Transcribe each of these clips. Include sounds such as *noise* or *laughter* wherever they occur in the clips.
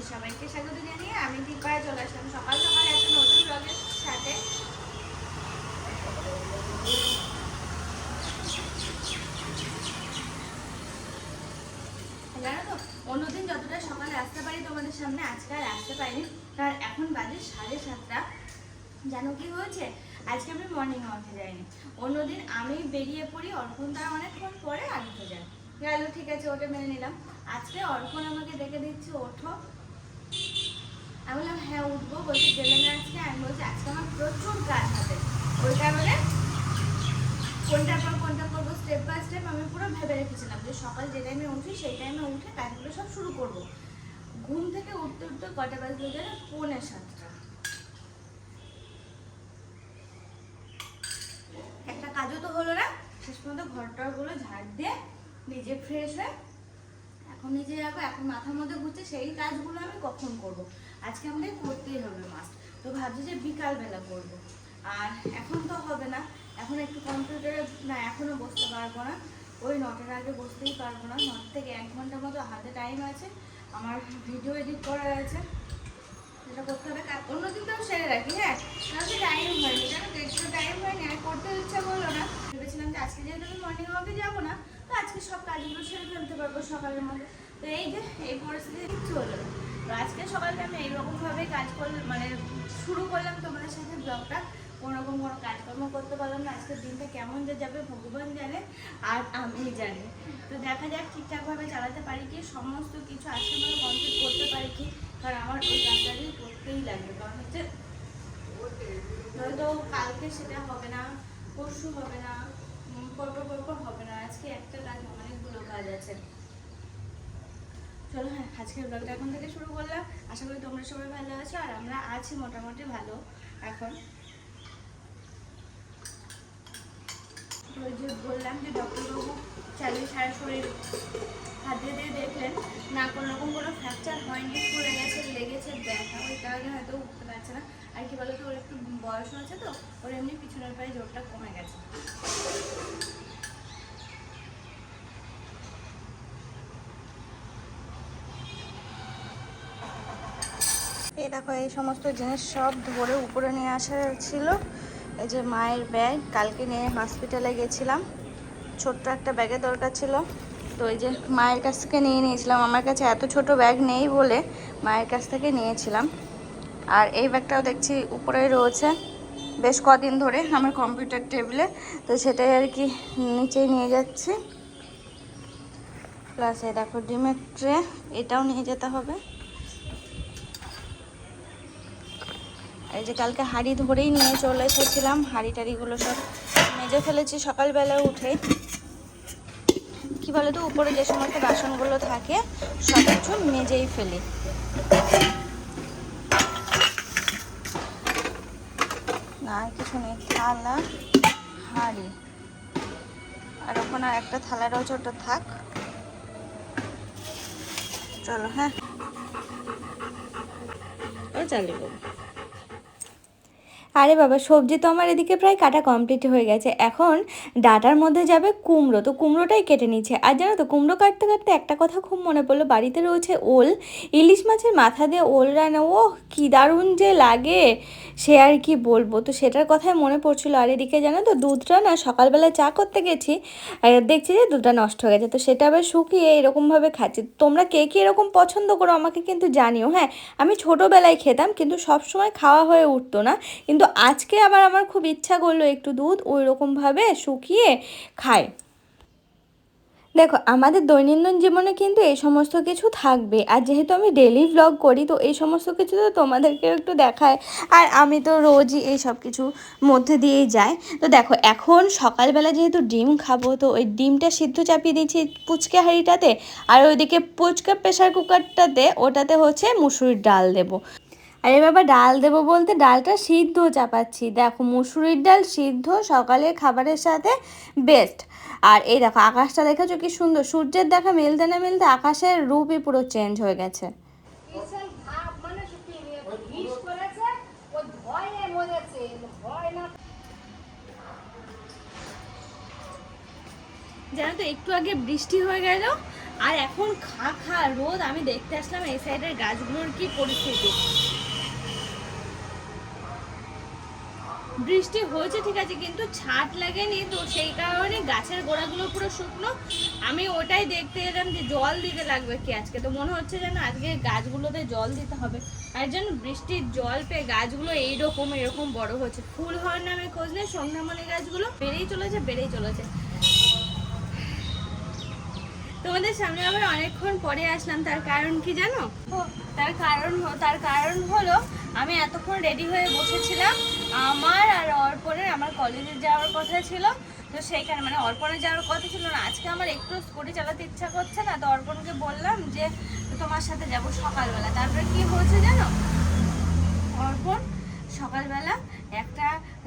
তোমাদের সবাইকে স্বাগত জানিয়ে আমি দীপায় চলে আসলাম সকাল সকাল একটা নতুন ব্লগের সাথে। জানো তো, অন্যদিন যতটা সকালে আসতে পারি তোমাদের সামনে, আজকে আর আসতে পারিনি। কারণ এখন বাজে সাড়ে সাতটা। জানো কি হয়েছে? আজকে আমি মর্নিং ওয়াকে যাইনি। অন্যদিন আমি বেরিয়ে পড়ি অর্পণ তারা অনেকক্ষণ পরে আগে যায় গেল, ঠিক আছে, ওটা মেনে নিলাম। আজকে অর্পণ আমাকে ডেকে দিচ্ছে, ওঠো। আমি বললাম হ্যাঁ উঠবো। বলছি গেলে না আমি বলছি, আজকে আমার প্রচুর কাজ হবে। ওই কারণে কোনটার পর কোনটা করব? স্টেপ বাই স্টেপ আমি পুরো ভেবে রেখেছিলাম যে সকাল যে টাইমে উঠি, সেই টাইমে উঠে কাজগুলো সব শুরু করব। ঘুম থেকে উঠতে উঠতে কটা বাজলো জানো? পৌনে সাতটা। একটা কাজও তো হলো না। শেষ পর্যন্ত ঘরটাগুলো ঝাড় দিয়ে নিজে ফ্রেশ হয়ে এখন নিজে যাব এখন মাথার মধ্যে ঘুরছে, সেই কাজগুলো আমি কখন করব? আজকে আমাদের করতেই হবে মাস্ট তো ভাবছি যে বিকালবেলা করব। আর এখন তো হবে না। এখন একটু কম্পিউটারে না এখনও বসতে পারব না। ওই নটার আগে বসতেই পারব না। নট থেকে এক ঘণ্টা মতো হাতে টাইম আছে। আমার ভিডিও এডিট করা আছে। সেটা করতে হবে। অন্যদিন তো আমি সেরে রাখি হ্যাঁ? তাহলে টাইম হয়নি। একটু টাইম হয়নি। আর করতে ইচ্ছা করল না। ভেবেছিলাম যে আজকে যেহেতু আমি মর্নিং ওয়াকে যাব না তো আজকে সব কাজগুলো সেরে ফেলতে পারব সকালের মধ্যে। তো এই যে, এই পরিস্থিতি কিচ্ছু তো আজকে সকালটা আমি এইরকমভাবেই কাজ করলাম মানে শুরু করলাম তোমাদের সাথে ব্লগটা। কোনোরকম কোনো কাজকর্ম করতে পারলাম না। আজকের দিনটা কেমন যে যাবে ভগবান জানে, আর আমি জানি। তো দেখা যাক ঠিকঠাকভাবে চালাতে পারি কি, সমস্ত কিছু আজকে মানে কমপ্লিট করতে পারি কি, কারণ আমার ওই কাজটাকে করতেই লাগবে। কারণ হচ্ছে হয়তো কালকে সেটা হবে না, পরশু হবে না পরপর পরপর হবে না। আজকে একটা কাজ, অনেকগুলো কাজ আছে। চলো হ্যাঁ আজকের ব্লগটা এখন থেকে শুরু করলাম। আশা করি তোমরা সবাই ভালো আছো, আর আমরা আছি মোটামুটি ভালো এখন তো ওই যে বললাম যে ডক্টরবাবু চালিয়ে সারা শরীর হাত দিয়ে দেখলেন, না কোনো রকম কোনো ফ্র্যাকচার হয়নি, পড়ে গেছে, লেগেছে, ব্যথা, ওই কারণে হয়তো উঠতে পারছে না। আর কি বলতো, ওর একটু বয়স হয়েছে তো, ওর এমনি পিছনের পায়ে জোরটা কমে গেছে। এই দেখো, এই সমস্ত জিনিস সব ধরে উপরে নিয়ে আসা ছিল। এই যে মায়ের ব্যাগ, কালকে নিয়ে হসপিটালে গেছিলাম। ছোট্ট একটা ব্যাগের দরকার ছিল। তো এই যে মায়ের কাছ থেকে নিয়ে নিয়েছিলাম। আমার কাছে এত ছোট ব্যাগ নেই বলে মায়ের কাছ থেকে নিয়েছিলাম। আর এই ব্যাগটাও দেখছি উপরেই রয়েছে। বেশ কদিন ধরে আমার কম্পিউটার টেবিলে তো সেটাই আর কি নিচেই নিয়ে যাচ্ছি। প্লাস এই দেখো ডিমের ট্রে এটাও নিয়ে যেতে হবে। এই যে কালকে হাঁড়ি ধরেই নিয়ে চলে এসেছিলাম, হাঁড়ি টাড়িগুলো সব মেজে ফেলেছি সকালবেলা উঠে। কি বলে তো উপরে যে সমস্ত বাসনগুলো থাকে, সব কিছু মেজেই ফেলি। না কিছু নেই, থালা, হাঁড়ি। আর ওখানে আর একটা থালা রয়েছে, ওটা থাক। চলো হ্যাঁ। ও চালিয়ে আরে বাবা, সবজি তো আমার এদিকে প্রায় কাটা কমপ্লিট হয়ে গেছে। এখন ডাটার মধ্যে যাবে কুমড়ো। তো কুমড়োটাই কেটে নিচ্ছে। আর জানো তো, কুমড়ো কাটতে কাটতে একটা কথা খুব মনে পড়ল। বাড়িতে রয়েছে ওল। ইলিশ মাছের মাথা দিয়ে ওল রান্না। ও কী দারুণ যে লাগে। সে আর কি বলব? তো সেটার কথাই মনে পড়ছিল। আর এদিকে জানো তো, দুধটা না সকালবেলা চা করতে গেছি। দেখছি যে দুধটা নষ্ট হয়ে গেছে। তো সেটা আবার শুকিয়ে এরকমভাবে খাচ্ছি। তোমরা কে কী এরকম পছন্দ করো আমাকে কিন্তু জানিও। হ্যাঁ আমি ছোটোবেলায় খেতাম, কিন্তু সব সময় খাওয়া হয়ে উঠতো না। কিন্তু আজকে আবার আমার খুব ইচ্ছা করল একটু দুধ ওই রকমভাবে শুকিয়ে খায় দেখো, আমাদের দৈনন্দিন জীবনে কিন্তু এই সমস্ত কিছু থাকবে। আর যেহেতু আমি ডেলি ভ্লগ করি, তো এই সমস্ত কিছু তো তোমাদেরকেও একটু দেখায়। আর আমি তো রোজই এই সব কিছু মধ্যে দিয়েই যাই। তো দেখো, এখন সকালবেলা যেহেতু ডিম খাব, তো ওই ডিমটা সিদ্ধ চাপিয়ে দিয়েছি পুচকে হাঁড়িটাতে। আর ওইদিকে পুচকা প্রেশার কুকারটাতে, ওটাতে হচ্ছে মুসুরির ডাল দেবো। আরে বাবা ডাল দেবো বলতে ডালটা সিদ্ধ চাপাচ্ছি। দেখো মুসুরির ডাল সিদ্ধ সকালের খাবারের সাথে বেস্ট আর এই দেখো আকাশটা দেখেছ কি সুন্দর? সূর্যের দেখা মিলতে না মিলতে আকাশের রূপই পুরো চেঞ্জ হয়ে গেছে। মানে জানো তো একটু আগে বৃষ্টি হয়ে গেল আর এখন খা খা রোদ আমি দেখতে আসলাম এই সাইডের গাছগুলোর কি পরিস্থিতি। বৃষ্টি হয়েছে, ঠিক আছে, কিন্তু ছাট লাগেনি তো, সেই কারণে গাছের গোড়াগুলো পুরো শুকনো। আমি ওটাই দেখতে এলাম যে জল দিতে লাগবে কি আজকে। তো মনে হচ্ছে যেন আজকে গাছগুলোতে জল দিতে হবে। আর যেন বৃষ্টির জল পেয়ে গাছগুলো এইরকম, এরকম বড় হচ্ছে। ফুল হওয়ার নামে খোঁজ নেই সন্ধ্যামণি গাছগুলো বেড়েই চলেছে বেড়েই চলেছে। তোমাদের সামনে আবার অনেকক্ষণ পরে আসলাম, তার কারণ কি জানো? তার কারণ তার কারণ হলো, আমি এতক্ষণ রেডি হয়ে বসেছিলাম। আমার আর অর্পণের, আমার কলেজে যাওয়ার কথা ছিল। তো সেইখানে মানে অর্পণে যাওয়ার কথা ছিল না। আজকে আমার একটু স্কুটি চালাতে ইচ্ছা করছে না, তো অর্পণকে বললাম যে, তোমার সাথে যাব সকালবেলা। তারপরে কি হয়েছে জানো? অর্পণ, সকালবেলা একটা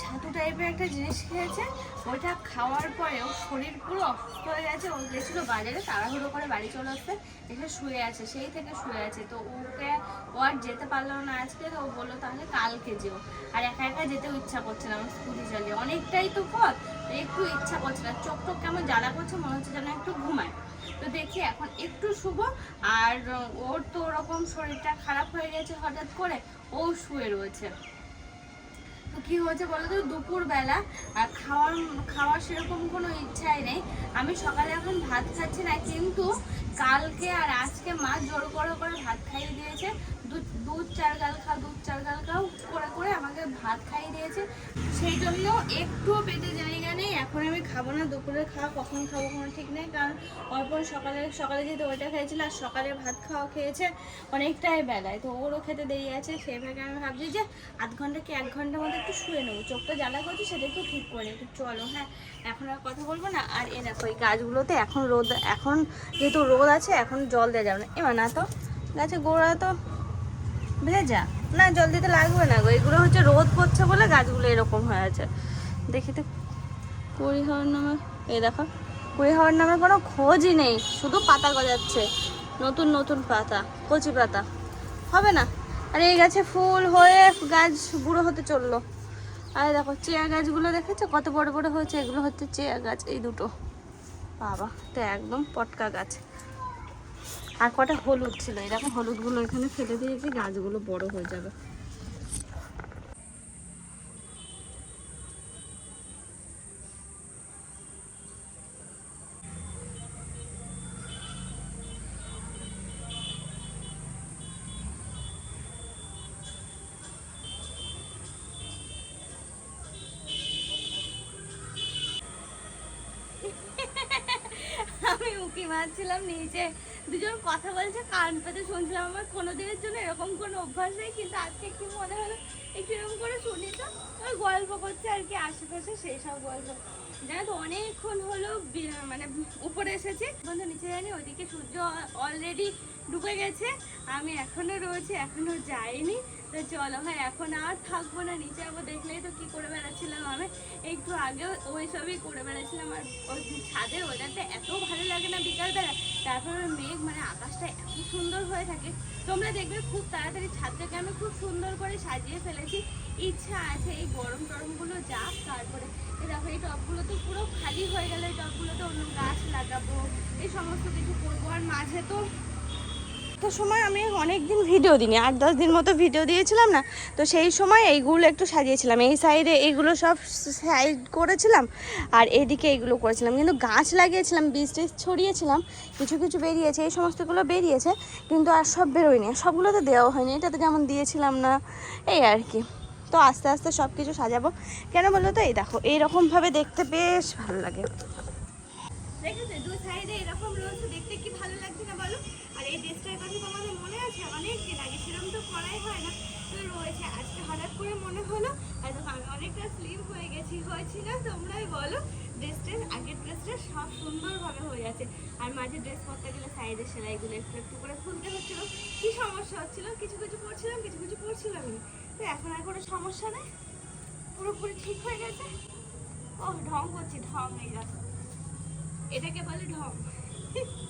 ছাতু টাইপের একটা জিনিস খেয়েছে, ওইটা খাওয়ার পরে ওর শরীর পুরো অসুস্থ হয়ে গেছে। ও গেছিল বাজারে, তাড়াহুড়ো করে বাড়ি চলে আসতে এসে শুয়ে আছে, সেই থেকে শুয়ে আছে। তো ওকে ও আর যেতে পারল না আজকে, তো ও বলল, তাহলে কালকে যেও। আর একা একা যেতেও ইচ্ছা করছে না, আমার স্কুটি চালিয়ে। অনেকটাই তো পথ, একটু ইচ্ছা করছে না। চোখ টোক কেমন জ্বালা করছে, মনে হচ্ছে যেন একটু ঘুমায়। তো দেখি এখন একটু শুভ আর ওর তো ওরকম শরীরটা খারাপ হয়ে গেছে হঠাৎ করে, ও শুয়ে রয়েছে। কি হয়েছে বলো তো? দুপুরবেলা, আর খাওয়ার খাওয়ার সেরকম কোনো ইচ্ছাই নেই। আমি সকালে এখন ভাত খাচ্ছি না, কিন্তু কালকে আর আজকে মা জোর করে করে ভাত খাইয়ে দিয়েছে। দুধ দুধ চার গাল খা, দুধ চার গাল খাও, করে করে আমাকে ভাত খাইয়ে দিয়েছে। সেই জন্য একটুও পেটে জায়গা নেই, এখন আমি খাব না, দুপুরে খাওয়া কখন খাব কোনো ঠিক নেই, কারণ অর্পণ সকালে সকালে যেহেতু ওইটা খেয়েছিল, আর সকালে ভাত খাওয়া খেয়েছে অনেকটাই বেলায়, তো ওরও খেতে দেরি আছে সেইভাবে আমি ভাবছি যে আধ ঘণ্টা কি এক ঘণ্টার মধ্যে একটু শুয়ে নেব, চোখটা জ্বালা করছে, সেটা একটু ঠিক করে একটু চলো হ্যাঁ এখন আর কথা বলব না, আর এ দেখো, এই গাছগুলোতে এখন রোদ, এখন যেহেতু রোদ আছে, এখন জল দেওয়া যাবে না। এবার না তো গাছে গোড়া তো ভেজা। না, জল দিতে লাগবে না গো, এগুলো হচ্ছে রোদ পড়ছে বলে গাছগুলো এরকম হয়ে আছে। দেখি তো, কুড়ি হওয়ার নামে, এই দেখো, কুড়ি হওয়ার নামে কোনো খোঁজই নেই, শুধু পাতা গজাচ্ছে, নতুন নতুন পাতা, কচি পাতা। হবে না? আর এই গাছে ফুল হয়ে গাছ বুড়ো হতে চলল। আর দেখো, চেয়া গাছগুলো দেখেছ? কত বড় বড় হয়েছে, এগুলো হচ্ছে চেয়া গাছ, এই দুটো। বাবা তো একদম পটকা গাছ। আর কটা হলুদ ছিল? এরকম হলুদগুলো এখানে ফেলে দিয়েছি, গাছগুলো বড় হয়ে যাবে। আমি উকি মারছিলাম নিচে। দুজন কথা বলছে, কান পেতে শুনছিলাম আমার। কোনো দিনের জন্য এরকম কোনো অভ্যাস নেই, কিন্তু আজকে কি মনে হলো? একটু এরকম করে শুনি তো। ওই গল্প করছে আর কি, আশেপাশে সেই সব গল্প। জানো তো অনেকক্ষণ হলো মানে উপরে এসেছি। এখন তো নিচে জানি, ওইদিকে সূর্য অলরেডি ডুবে গেছে। আমি এখনও রয়েছে, এখনও যাইনি। তো চলো ভাই, এখন আর থাকব না, নিচে আবার দেখলেই তো কি করে বেড়াচ্ছিলাম আমি। একটু আগেও ওই সবই করে বেড়াচ্ছিলাম। আর ওই ছাদের ওয়েদারটা এত ভালো লাগে না বিকালবেলা। তারপর মেঘ মানে আকাশটা এত সুন্দর হয়ে থাকে। তোমরা দেখবে খুব তাড়াতাড়ি ছাদটাকে আমি খুব সুন্দর করে সাজিয়ে ফেলেছি। ইচ্ছা আছে এই গরম টরমগুলো যাক, তারপরে দেখো, এই টপগুলো তো পুরো খালি হয়ে গেলে, এই টপগুলোতে অন্য গাছ লাগাবো, এই সমস্ত কিছু করব। আর মাঝে তো তো সময় আমি অনেক দিন ভিডিও দিইনি, আট, দশ দিন মতো ভিডিও দিয়েছিলাম না, তো সেই সময় এইগুলো একটু সাজিয়েছিলাম। এই সাইডে এইগুলো সব সাইড করেছিলাম আর এদিকে এইগুলো করেছিলাম। কিন্তু গাছ লাগিয়েছিলাম, বীজ টিজ ছড়িয়েছিলাম, কিছু কিছু বেরিয়েছে, এই সমস্তগুলো বেরিয়েছে, কিন্তু আর সব বেরোয়নি সবগুলো তো দেওয়া হয়নি এটাতে যেমন দিয়েছিলাম না, এই আর কি। তো আস্তে আস্তে সব কিছু সাজাবো। কেন বলো তো? এই দেখো, এইরকমভাবে দেখতে বেশ ভালো লাগে। দেখেছ? দু সাইডে এরকম রয়েছে দেখতে কি ভালো লাগছে না বলো আর এই ড্রেসটার কথা তোমাদের মনে আছে? অনেক দিন আগে। সেরকম তো করাই হয় না। তো রয়েছে। আজকে হঠাৎ করে মনে হলো আর আমি অনেকটা স্লিম হয়ে গেছি। হয়েছি না তোমরাই বলো। ড্রেসটা আগের ড্রেসটা সব সুন্দরভাবে হয়ে যাচ্ছে। আর মাঝে ড্রেস পরতে গেলে সাইডের সেলাইগুলো একটু একটু করে খুলতে হচ্ছিল। কি সমস্যা হচ্ছিল? কিছু কিছু পড়ছিলাম কিছু কিছু পড়ছিলাম তো এখন আর কোনো সমস্যা নেই? পুরোপুরি ঠিক হয়ে গেছে? ও ঢং করছি, ঢং এই দেখো। এটাকে বলে ঢং। *laughs*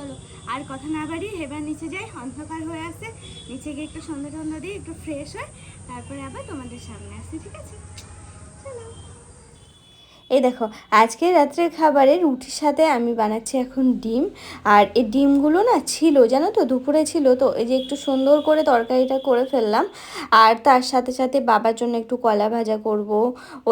চলো। আর কথা না বাড়ি এবার নিচে যাই, অন্ধকার হয়ে আসে নিচে গিয়ে একটু সন্ধ্যা টন্ধা দিয়ে একটু ফ্রেশ হয়। তারপরে আবার তোমাদের সামনে আসি, ঠিক আছে? এই দেখো, আজকে রাত্রের খাবারে রুটির সাথে আমি বানাচ্ছি এখন ডিম। আর এই ডিমগুলো না ছিল, জানো তো, দুপুরে ছিল, তো এই যে একটু সুন্দর করে তরকারিটা করে ফেললাম। আর তার সাথে সাথে বাবার জন্য একটু কলা ভাজা করব।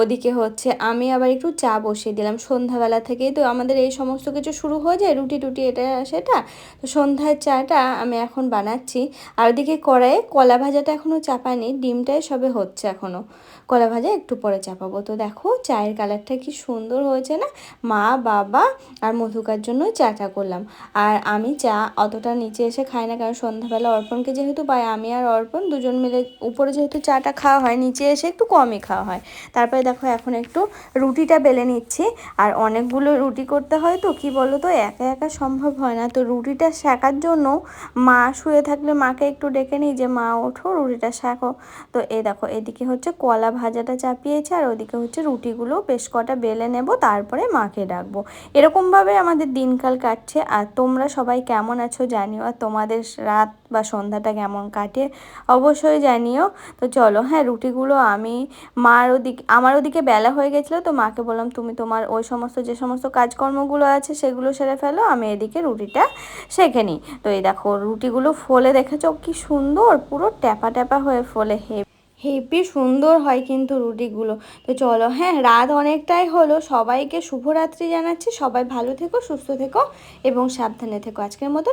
ওদিকে হচ্ছে আমি আবার একটু চা বসিয়ে দিলাম। সন্ধ্যাবেলা থেকেই তো আমাদের এই সমস্ত কিছু শুরু হয়ে যায়, রুটি টুটি এটা সেটা। তো সন্ধ্যার চাটা আমি এখন বানাচ্ছি। আর ওদিকে কড়াইয়ে কলা ভাজাটা এখনও চাপানি ডিমটাই সবে হচ্ছে এখনও কলা ভাজা একটু পরে চাপাবো। তো দেখো, চায়ের কালারটা সুন্দর হয়েছে না? মা, বাবা আর মধুকার জন্য চাটা করলাম। আর আমি চা অতটা নিচে এসে খাই না কারণ সন্ধ্যাবেলা অর্পণকে যেহেতু পাই আমি আর অর্পণ দুজন মিলে উপরে যেহেতু চাটা খাওয়া হয়, নিচে এসে একটু কমই খাওয়া হয়। তারপরে দেখো এখন একটু রুটিটা বেলে নিচ্ছি। আর অনেকগুলো রুটি করতে হয় তো, কি বলো তো একা একা সম্ভব হয় না। তো রুটিটা শেখার জন্য মা শুয়ে থাকলে মাকে একটু ডেকে নিই যে, মা, ওঠো, রুটিটা শেখো। তো এ দেখো, এদিকে হচ্ছে কলা ভাজাটা চাপিয়েছে আর ওদিকে হচ্ছে রুটিগুলো বেশ কটা বেলে নেব, তারপরে মাকে ডাকবো। এরকমভাবে আমাদের দিনকাল কাটছে। আর তোমরা সবাই কেমন আছো জানিও, আর তোমাদের রাত বা সন্ধ্যাটা কেমন কাটে অবশ্যই জানিও। তো চলো হ্যাঁ রুটিগুলো আমি মার ওদিকে, আমার ওদিকে বেলা হয়ে গেছিল তো মাকে বললাম, তুমি তোমার ওই সমস্ত, যে সমস্ত কাজকর্মগুলো আছে সেগুলো সেরে ফেলো, আমি এদিকে রুটিটা শেখে নিই। তো এই দেখো, রুটিগুলো ফোলে দেখেছ কি সুন্দর, পুরো ট্যাপা ট্যাপা হয়ে ফোলে। হে হেভি সুন্দর হয় কিন্তু রুটিগুলো। তো চলো হ্যাঁ রাত অনেকটাই হলো। সবাইকে শুভরাত্রি জানাচ্ছি। সবাই ভালো থেকো, সুস্থ থেকো এবং সাবধানে থেকো। আজকের মতো